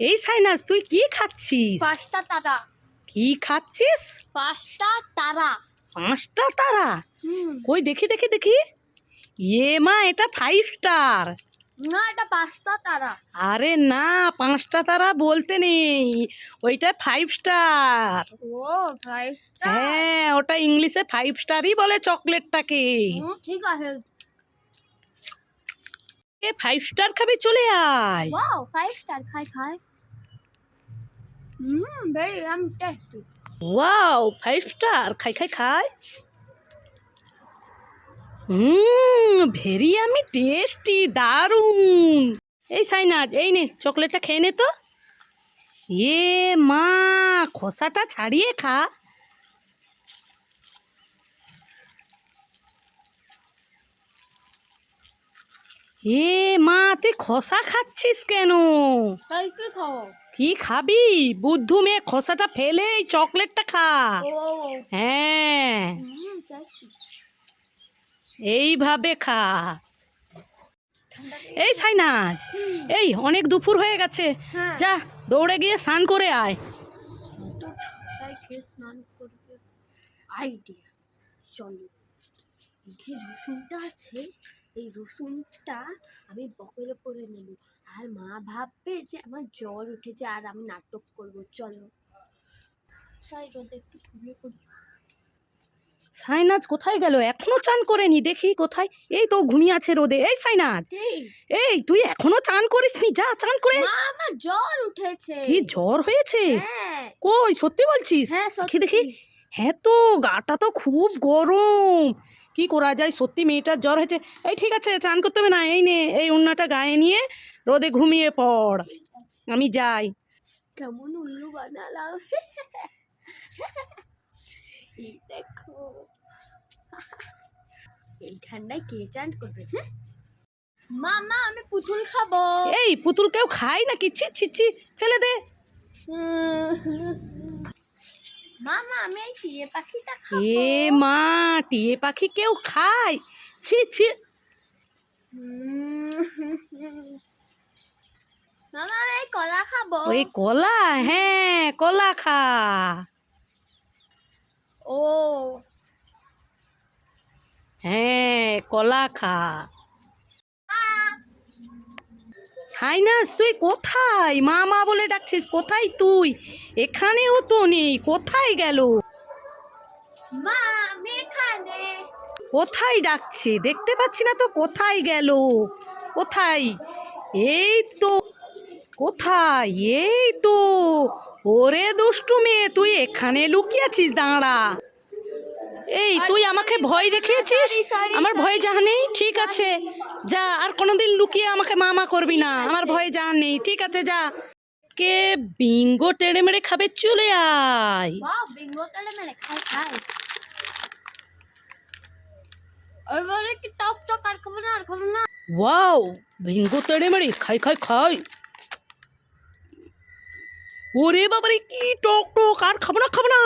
এই সাইনাস তুই কি খাচ্ছিস? পাঁচটা তারা। কি খাচ্ছিস? পাঁচটা তারা। পাঁচটা তারা? কই দেখি দেখি দেখি। এ মা এটা ফাইভ স্টার না এটা পাঁচটা তারা। আরে না পাঁচটা তারা বলতে নেই। ওইটা ফাইভ স্টার ও ভাই হ্যাঁ ওটা ইংলিশে ফাইভ স্টারই বলে চকলেটটাকে। ঠিক আছে। এ ফাইভ স্টার খাবি চলে আয়। ওয়াও ফাইভ স্টার খাই খাই। হুম very um tasty Wow, five star খাই খাই খাই হুম ভেরি আমি টেস্টি দারুণ এই সাইনাজ এই নে চকলেটটা খেয়ে নে তো এ মা খোসাটা ছাড়িয়ে খা এ মা তুই খোসা খাচ্ছিস কেন? কি খাবি? বুদ্ধু মেয়ে খোসাটা ফেলে এই চকলেটটা খা। হ্যাঁ। এইভাবে খা। এই সাইনাজ এই অনেক দুপুর হয়ে গেছে। হ্যাঁ। যা দৌড়ে গিয়ে স্নান করে আয়। আইডিয়া। চলো এই যে রসুনটা আছে এই রসুনটা আমি বকলে করে নেব। আর মা ভাববে যে আমার জ্বর উঠেছে আর আমি নাটক করব। চলো। তাই রোদে একটু ঘুমিয়ে পড়ি। সাইনাজ কোথায় গেল? এখনও চান করেনি। দেখি কোথায়? এই তো ঘুমিয়ে আছে রোদে। এই সাইনাজ! এই। তুই এখনও চান করিসনি? যা চান করে আমার জ্বর উঠেছে। কি জ্বর হয়েছে? হ্যাঁ। কই সত্যি বলছিস? হ্যাঁ দেখি দেখি। হ্যাঁ তো গাটা তো খুব গরম। কি করা যায়? সত্যি মেয়েটার জ্বর হয়েছে। এই ঠিক আছে চান করতে হবে না। এই নে এই উন্নাটা গায়ে নিয়ে রোদে ঘুমিয়ে পড়। আমি যাই। কেমন উল্লু বানালাম। এই দেখো। এই ঠান্ডায় কে চান করবে হুম? মামা আমি পুতুল খাব। এই পুতুল কেউ খাই নাকি? ছি ছি ছি ফেলে দে। মামা আমি এই টিয়ে পাখিটা খাব। এ মা টিয়ে পাখি কেউ খায়? ছি ছি। মামা এই কলা খাব। ওই কলা? হ্যাঁ কলা খা। ও। হ্যাঁ কলা খা। সাইনাস তুই কোথায়? মা মা বলে ডাকছিস কোথায় তুই? এখানেও তো নেই কোথায় গেল? কোথায় ডাকছে? দেখতে পাচ্ছি না তো কোথায় গেল? কোথায়? এই তো কোথায়? এই তো। ওরে দুষ্টু মেয়ে তুই এখানে লুকিয়েছিস দাঁড়া। এই তুই আমাকে ভয় দেখিয়েছিস? আমার. ভয় যাহা নেই ঠিক আছে। যা আর কোনোদিন লুকিয়ে আমাকে মামা করবি না। আমার ভয় যাহা নেই ঠিক আছে যা। কে বিঙ্গো টেড়ে মেরে খাবে? চলে আয়। বাহ বিঙ্গো তাহলে মেরে খাই খাই এবারে কি টক টক আর খাব না আর খাব না। ওয়াও ভিঙ্গো তেড়ে মেরে খাই খাই খাই ওরে বাবারে কি টক টক আর খাব না খাব না।